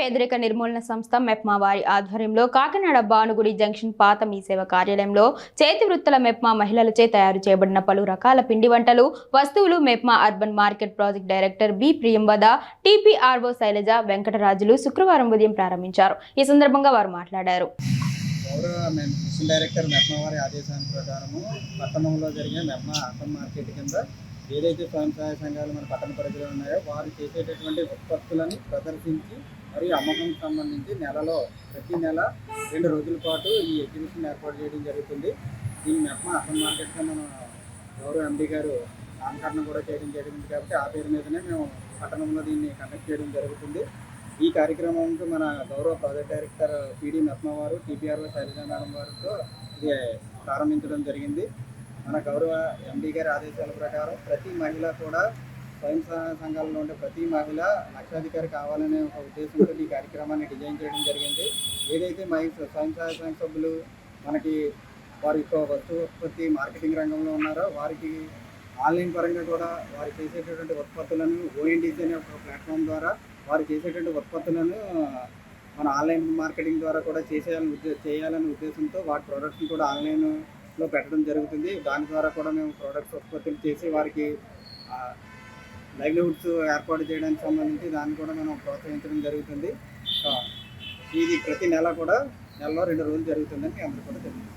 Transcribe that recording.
పేదరిక నిర్మూలన సంస్థ మెప్మా వారి ఆధ్వర్యంలో కాకినాడ భానుగుడి జంక్షన్ పాత మీ సేవ కార్యాలయంలో చేతి వృత్తుల మెప్మా మహిళలచే తయారు చేయబడిన పలు రకాల పిండి వంటలు వస్తువులు MEPMA urban market project director B Priyamvada TPRO Sailaja Venkatarajulu శుక్రవారం ఉదయం ప్రారంభించారు. ఈ సందర్భంగా వారు మాట్లాడారు. డైరెక్టర్ మెప్మా వారి ఆదేశాల ప్రకారము పట్టణంలో జరిగే మెప్మా అర్బన్ మార్కెట్ కింద ఏదైతే స్వయం సహాయ సంఘాలు మన పట్టణ పరిధిలో ఉన్నాయో వారు చేసేటటువంటి ఉత్పత్తులను ప్రదర్శించి మరియు అమ్మకం సంబంధించి నెలలో ప్రతి నెల రెండు రోజుల పాటు ఈ ఎగ్జిబిషన్ ఏర్పాటు చేయడం జరుగుతుంది. దీన్ని మెప్మ అర్బన్ మార్కెట్గా మన గౌరవ ఎండి గారు నామకరణం కూడా చేయడం జరిగింది కాబట్టి ఆ పేరు మీదనే మేము పట్టణంలో దీన్ని కండక్ట్ చేయడం జరుగుతుంది. ఈ కార్యక్రమంకి మన గౌరవ ప్రాజెక్ట్ డైరెక్టర్ పిడి మెప్మ వారు టీపీఆర్ఓ శైలజా మేడం వారితో ఇది ప్రారంభించడం జరిగింది. మన గౌరవ ఎండీ గారి ఆదేశాల ప్రకారం ప్రతి మహిళ కూడా స్వయం సహాయ సంఘాలలో ఉండే ప్రతి మహిళ లక్షాధికారి కావాలనే ఒక ఉద్దేశంతో ఈ కార్యక్రమాన్ని డిజైన్ చేయడం జరిగింది. ఏదైతే మహిళ స్వయం సహాయ సంఘ సభ్యులు మనకి వారి యొక్క వస్తు ఉత్పత్తి మార్కెటింగ్ రంగంలో ఉన్నారో వారికి ఆన్లైన్ పరంగా కూడా వారు చేసేటటువంటి ఉత్పత్తులను ఓఎన్డీసీ అనే ఒక ప్లాట్ఫామ్ ద్వారా వారు చేసేటువంటి ఉత్పత్తులను మన ఆన్లైన్ మార్కెటింగ్ ద్వారా కూడా చేసేయాలని ఉద్దే చేయాలనే ఉద్దేశంతో వాటి ప్రోడక్ట్స్ని కూడా ఆన్లైన్ లో పెట్టడం జరుగుతుంది. దాని ద్వారా కూడా మేము ప్రోడక్ట్స్ ఉత్పత్తులు చేసి వారికి లైవ్లీహుడ్స్ ఏర్పాటు చేయడానికి సంబంధించి దాన్ని కూడా మనం ప్రోత్సహించడం జరుగుతుంది. ఇది ప్రతి నెల కూడా నెలలో రెండు రోజులు జరుగుతుందని మీ అందరూ కూడా తెలియదు